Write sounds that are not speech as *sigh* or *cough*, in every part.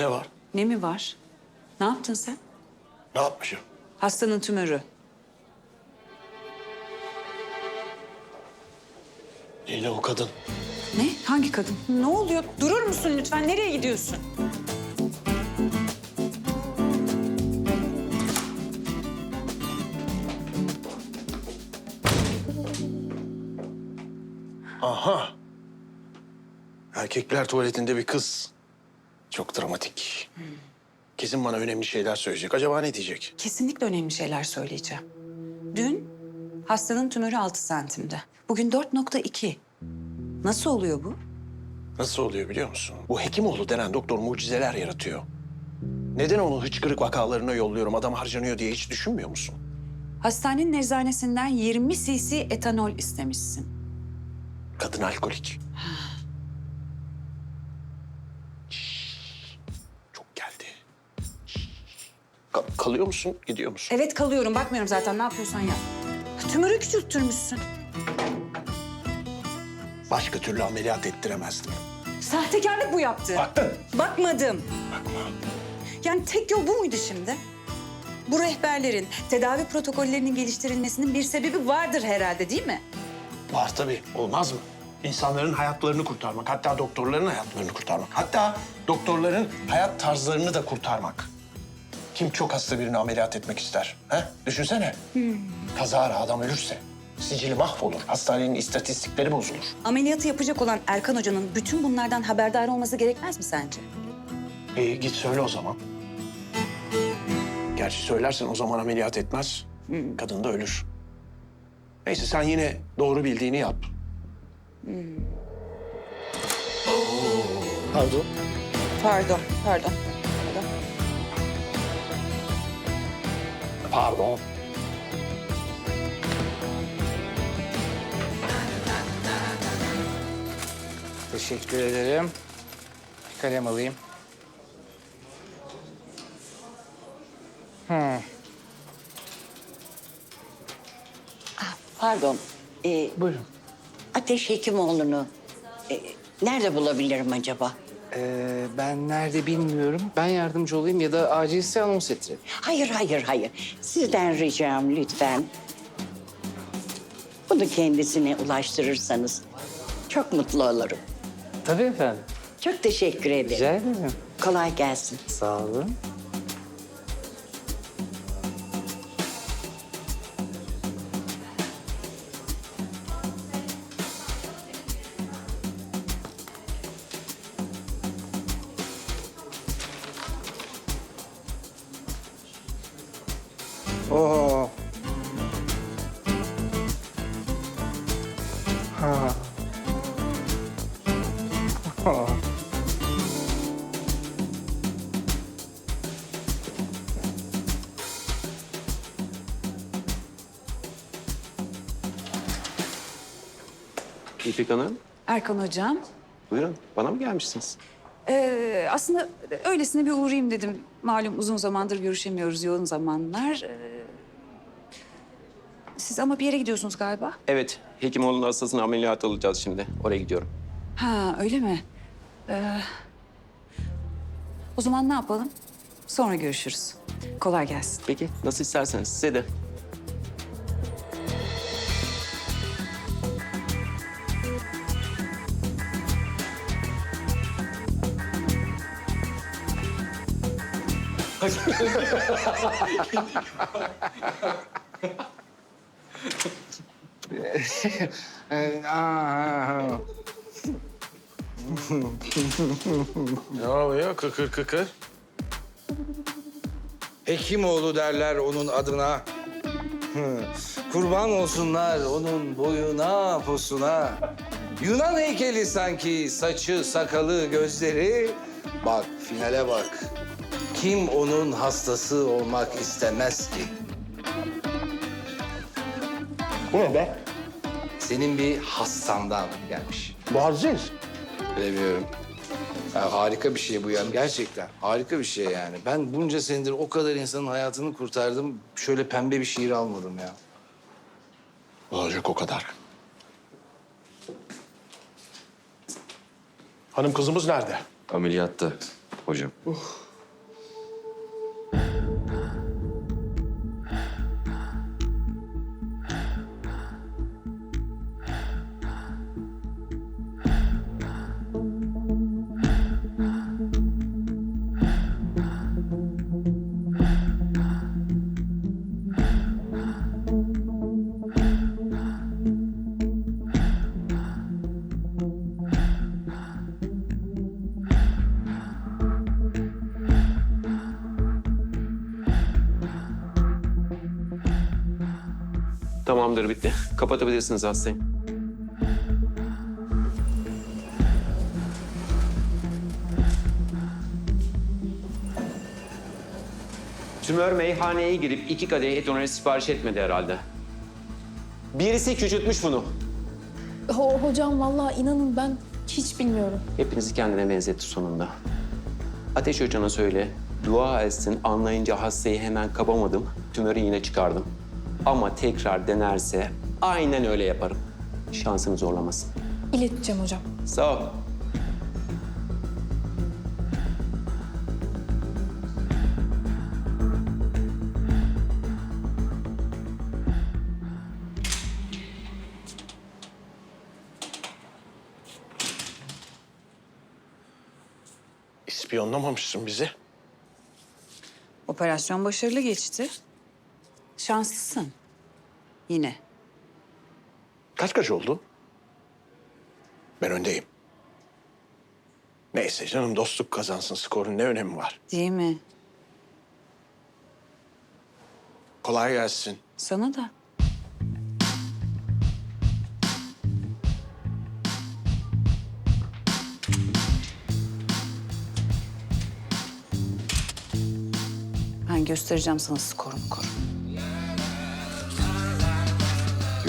Ne var? Ne mi var? Ne yaptın sen? Ne yapmışım? Hastanın tümörü. Leyla o kadın. Ne? Hangi kadın? Ne oluyor? Durur musun lütfen? Nereye gidiyorsun? Aha. Erkekler tuvaletinde bir kız. Çok dramatik. Kesin bana önemli şeyler söyleyecek. Acaba ne diyecek? Kesinlikle önemli şeyler söyleyeceğim. Dün hastanın tümörü 6 santimde. Bugün 4.2. Nasıl oluyor bu? Nasıl oluyor biliyor musun? Bu Hekimoğlu denen doktor mucizeler yaratıyor. Neden onu hıçkırık vakalarına yolluyorum, adam harcanıyor diye hiç düşünmüyor musun? Hastanenin eczanesinden 20 cc etanol istemişsin. Kadın alkolik. Kalıyor musun, gidiyor musun? Evet kalıyorum. Bakmıyorum zaten. Ne yapıyorsan yap. Tümörü küçülttürmüşsün. Başka türlü ameliyat ettiremezdim. Sahtekarlık bu yaptı. Baktın. Bakmadım. Bakma. Yani tek yol bu muydu şimdi? Bu rehberlerin, tedavi protokollerinin geliştirilmesinin bir sebebi vardır herhalde değil mi? Var tabii. Olmaz mı? İnsanların hayatlarını kurtarmak, hatta doktorların hayatlarını kurtarmak. Hatta doktorların hayat tarzlarını da kurtarmak. Kim çok hasta birini ameliyat etmek ister? He? Düşünsene. Kazara adam ölürse sicili mahvolur. Hastanenin istatistikleri bozulur. Ameliyatı yapacak olan Erkan Hoca'nın bütün bunlardan haberdar olması gerekmez mi sence? İyi git söyle o zaman. Gerçi söylersen o zaman ameliyat etmez. Kadın da ölür. Neyse sen yine doğru bildiğini yap. Pardon. Pardon, pardon. Pardon. Teşekkür ederim. Bir kalem alayım. Pardon. Ee, Buyurun. Ateş Hekimoğlu'nu e, nerede bulabilirim acaba? Ee, ben nerede bilmiyorum. Ben yardımcı olayım ya da acilse anons ettirelim. Hayır, hayır, hayır. Sizden ricam lütfen. Bunu kendisine ulaştırırsanız çok mutlu olurum. Tabii efendim. Çok teşekkür ederim. Rica ederim. Kolay gelsin. Sağ olun. Oo. Ha. Ha. İpek Hanım, Erkan Hocam, buyurun. Bana mı gelmişsiniz? ee, aslında öylesine bir uğrayayım dedim. Malum uzun zamandır görüşemiyoruz, yoğun zamanlar. Ee, siz ama bir yere gidiyorsunuz galiba. Evet, Hekimoğlu'nun hastasını ameliyat alacağız şimdi. Oraya gidiyorum. Ha, öyle mi? Ee, o zaman ne yapalım? Sonra görüşürüz. Kolay gelsin. Peki, nasıl isterseniz. Size de. *laughs* Ne oluyor? Kıkır kıkır. Hekimoğlu derler onun adına. Kurban olsunlar onun boyuna, posuna. Yunan heykeli sanki saçı, sakalı, gözleri. Bak finale bak. Kim onun hastası olmak istemez ki? Bu ne be? Senin bir hastandan gelmiş. Bu Aziz. Bilemiyorum. Ya harika bir şey bu ya gerçekten. Harika bir şey yani. Ben bunca senedir o kadar insanın hayatını kurtardım. Şöyle pembe bir şiir almadım ya. Olacak o kadar. Hanım kızımız nerede? Ameliyatta. hocam. Tamamdır bitti. *laughs* Kapatabilirsiniz hastayı. Tümör meyhaneye girip iki kadeh et onarı sipariş etmedi herhalde. Birisi küçültmüş bunu. Ho- hocam vallahi inanın ben hiç bilmiyorum. Hepinizi kendine benzetti sonunda. Ateş Hoca'na söyle, dua etsin anlayınca hastayı hemen kapamadım, tümörü yine çıkardım. Ama tekrar denerse aynen öyle yaparım. Şansını zorlamasın. İleteceğim hocam. Sağ ol. İspiyonlamamışsın bizi. Operasyon başarılı geçti. Şanslısın. Yine. Kaç kaç oldu? Ben öndeyim. Neyse canım dostluk kazansın. Skorun ne önemi var? Değil mi? Kolay gelsin. Sana da. Ben göstereceğim sana skorumu koru.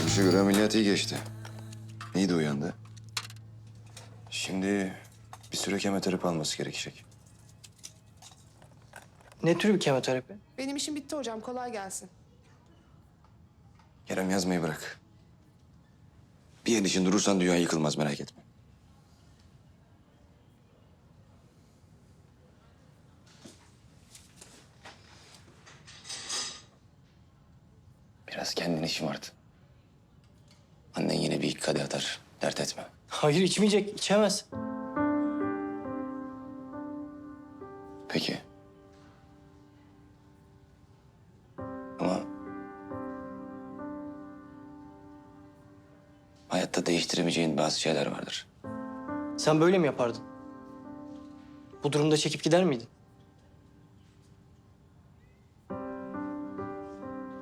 Görünüşe göre ameliyat iyi geçti. İyi de uyandı. Şimdi bir süre kemoterapi alması gerekecek. Ne tür bir kemoterapi? Benim işim bitti hocam. Kolay gelsin. Kerem yazmayı bırak. Bir yer için durursan dünya yıkılmaz merak etme. Biraz kendini şımart. Annen yine bir iki kadeh atar. Dert etme. Hayır içmeyecek, içemez. Peki. Ama... Hayatta değiştiremeyeceğin bazı şeyler vardır. Sen böyle mi yapardın? Bu durumda çekip gider miydin?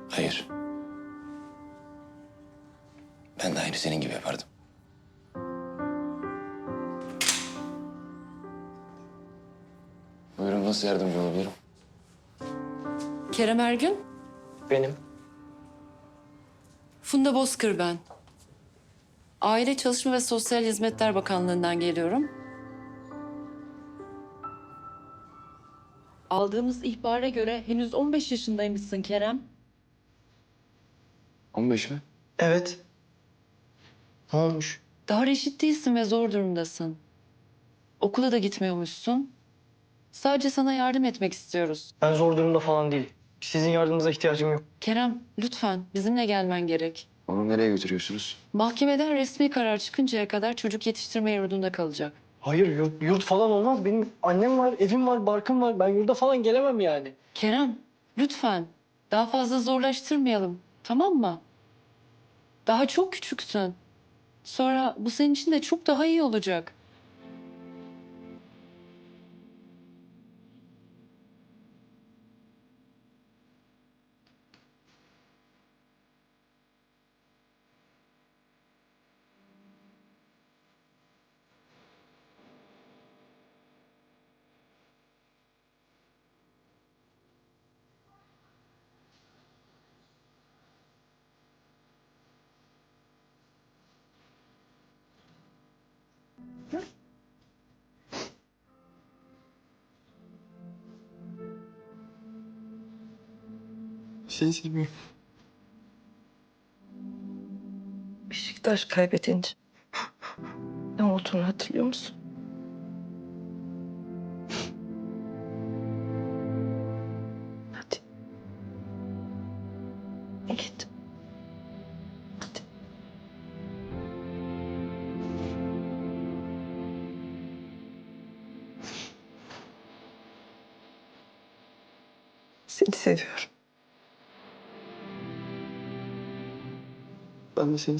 Hayır. Ben de aynı senin gibi yapardım. Buyurun nasıl yardımcı olabilirim? Kerem Ergün, Benim. Funda Bozkır ben. Aile Çalışma ve Sosyal Hizmetler Bakanlığı'ndan geliyorum. Aldığımız ihbara göre henüz 15 yaşındaymışsın Kerem. 15 mi? Evet. Ne olmuş? Daha reşit değilsin ve zor durumdasın. Okula da gitmiyormuşsun. Sadece sana yardım etmek istiyoruz. Ben zor durumda falan değil. Sizin yardımınıza ihtiyacım yok. Kerem, lütfen bizimle gelmen gerek. Onu nereye götürüyorsunuz? Mahkemeden resmi karar çıkıncaya kadar çocuk yetiştirme yurdunda kalacak. Hayır yurt, yurt falan olmaz. Benim annem var, evim var, barkım var. Ben yurda falan gelemem yani. Kerem, lütfen. Daha fazla zorlaştırmayalım. Tamam mı? Daha çok küçüksün. Sonra bu senin için de çok daha iyi olacak. Seni seviyorum. Beşiktaş kaybedince ne olduğunu hatırlıyor musun? Hadi. Git. Hadi. Seni seviyorum. Ben de seni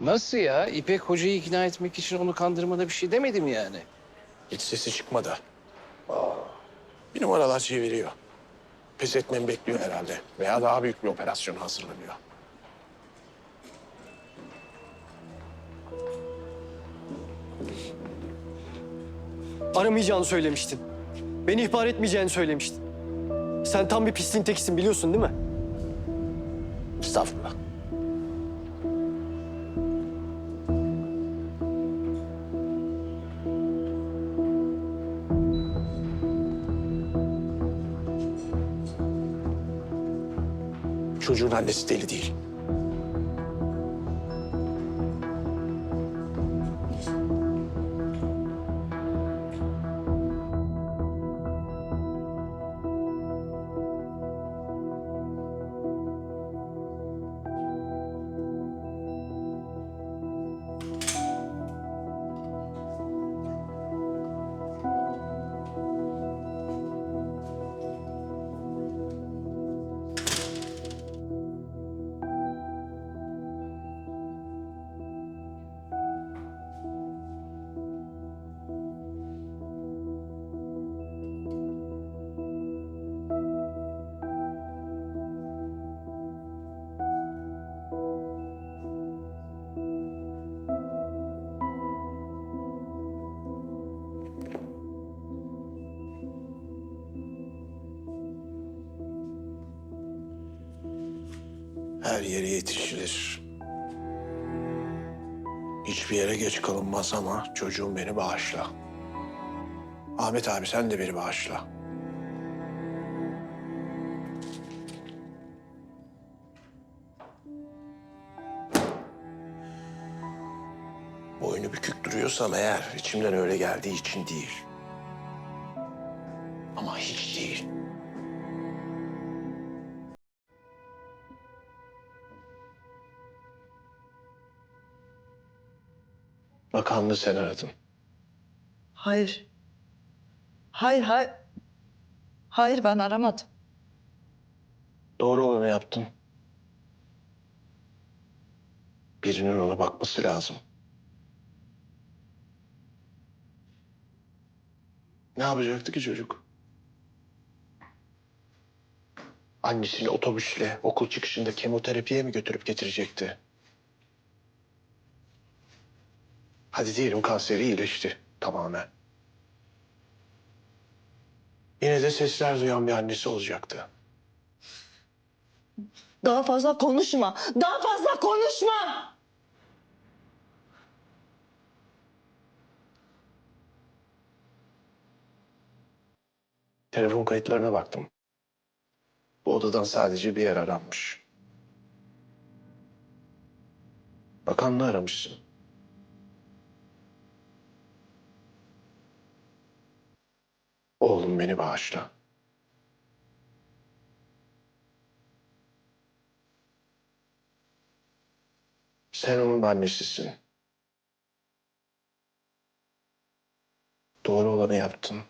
Nasıl ya? İpek hocayı ikna etmek için onu kandırmada bir şey demedim yani. Hiç sesi çıkmadı. Aa, bir numaralar çeviriyor. Pes etmemi bekliyor herhalde. Veya daha büyük bir operasyon hazırlanıyor. Aramayacağını söylemiştin. Beni ihbar etmeyeceğini söylemiştin. Sen tam bir pisliğin tekisin biliyorsun değil mi? Estağfurullah. Çocuğun annesi deli değil. Her yere yetişilir. Hiçbir yere geç kalınmaz ama çocuğum beni bağışla. Ahmet abi sen de beni bağışla. Boynu bükük duruyorsam eğer içimden öyle geldiği için değil. Bakanlığı sen aradın. Hayır. Hayır, hayır. Hayır ben aramadım. Doğru olanı yaptın. Birinin ona bakması lazım. Ne yapacaktı ki çocuk? Annesini otobüsle okul çıkışında kemoterapiye mi götürüp getirecekti? Hadi diyelim kanseri iyileşti tamamen. Yine de sesler duyan bir annesi olacaktı. Daha fazla konuşma. Daha fazla konuşma. Telefon kayıtlarına baktım. Bu odadan sadece bir yer aranmış. Bakanlığı aramışsın. Oğlum beni bağışla. Sen onun annesisin. Doğru olanı yaptın.